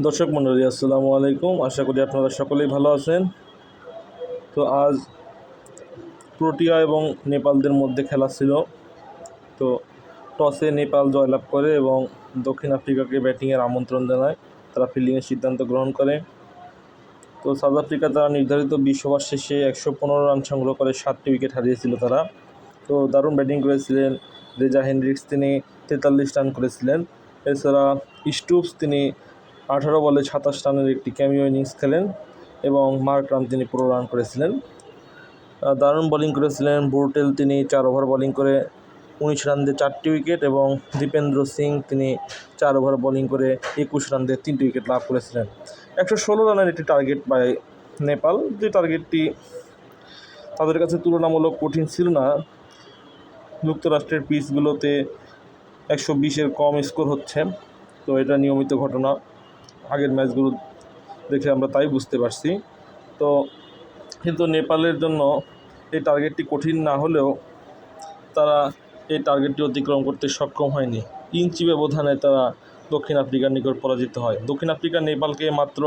দর্শক মণ্ডলী, আসসালামু আলাইকুম। আশা করি আপনারা সকলেই ভালো আছেন। তো আজ প্রোটিয়া এবং নেপালদের মধ্যে খেলা ছিল। তো টসে নেপাল জয়লাভ করে এবং দক্ষিণ আফ্রিকাকে ব্যাটিংয়ের আমন্ত্রণ জানায়। তারা ফিল্ডিংয়ের সিদ্ধান্ত গ্রহণ করে। তো সাউথ আফ্রিকা তারা নির্ধারিত বিশ ওভার শেষে একশো পনেরো রান সংগ্রহ করে সাতটি উইকেট হারিয়েছিল তারা। তো দারুণ ব্যাটিং করেছিলেন। রেজা হেনরিক্স তিনি তেতাল্লিশ রান করেছিলেন। এছাড়া স্টুপস তিনি আঠারো বলে সাতাশ রানের একটি ক্যামিও ইনিংস খেলেন এবং মার্ক রান তিনি পুরো রান করেছিলেন। দারুণ বোলিং করেছিলেন। বুরটেল তিনি চার ওভার বোলিং করে উনিশ রান দিয়ে চারটি উইকেট এবং দীপেন্দ্র সিং তিনি চার ওভার বোলিং করে একুশ রান দিয়ে তিনটি উইকেট লাভ করেছিলেন। একশো ষোলো রানের একটি টার্গেট পায় নেপাল। যে টার্গেটটি তাদের কাছে তুলনামূলক কঠিন ছিল না। যুক্তরাষ্ট্রের পিচগুলোতে একশো বিশের কম স্কোর হচ্ছে। তো এটা নিয়মিত ঘটনা। আগের ম্যাচগুলো দেখে আমরা তাই বুঝতে পারছি। তো কিন্তু নেপালের জন্য এই টার্গেটটি কঠিন না হলেও তারা এই টার্গেটটি অতিক্রম করতে সক্ষম হয়নি। ইঞ্চি ব্যবধানে তারা দক্ষিণ আফ্রিকার নিকট পরাজিত হয়। দক্ষিণ আফ্রিকা নেপালকে মাত্র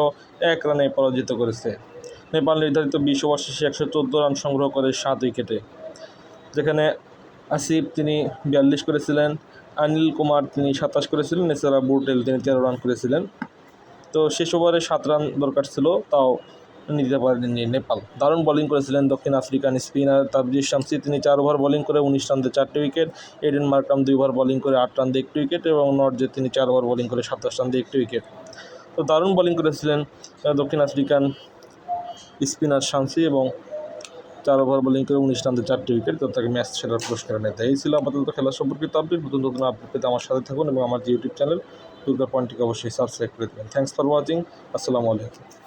এক রানে পরাজিত করেছে। নেপাল নির্ধারিত বিশ ওভার শেষে একশো চোদ্দ রান সংগ্রহ করে সাত উইকেটে। যেখানে আসিফ তিনি বিয়াল্লিশ করেছিলেন অনিল কুমার তিনি সাতাশ করেছিলেন, এছাড়া বুটেল তিনি তেরো রান করেছিলেন। তো শেষ ওভারে সাত রান দরকার ছিল, তাও নিতে পারেননি নেপাল। দারুণ বোলিং করেছিলেন দক্ষিণ আফ্রিকান স্পিনার তাবজির শামসি। তিনি চার ওভার বোলিং করে উনিশ রান দিয়ে চারটি উইকেট এডেন মার্কাম দুই ওভার বোলিং করে আট রান দিয়ে একটি উইকেট এবং নর্জে তিনি চার ওভার বোলিং করে সাতাশ রান দিয়ে একটি উইকেট তো দারুণ বোলিং করেছিলেন দক্ষিণ আফ্রিকান স্পিনার শামসি এবং চার ওভার বোলিং করে উনিশ রান দিয়ে চারটি উইকেট তো তাকে ম্যাচ সেরার পুরস্কার নেতা এই ছিল আপাতত খেলা সম্পর্কিত আপডেট নতুন নতুন আপডেট পেতে আমার সাথে থাকুন এবং আমার ইউটিউব চ্যানেল দুর্গা পয়েন্টটিকে অবশ্যই সাবস্ক্রাইব করে দেবেন। থ্যাংকস ফর ওয়াচিং আসসালামু আলাইকুম।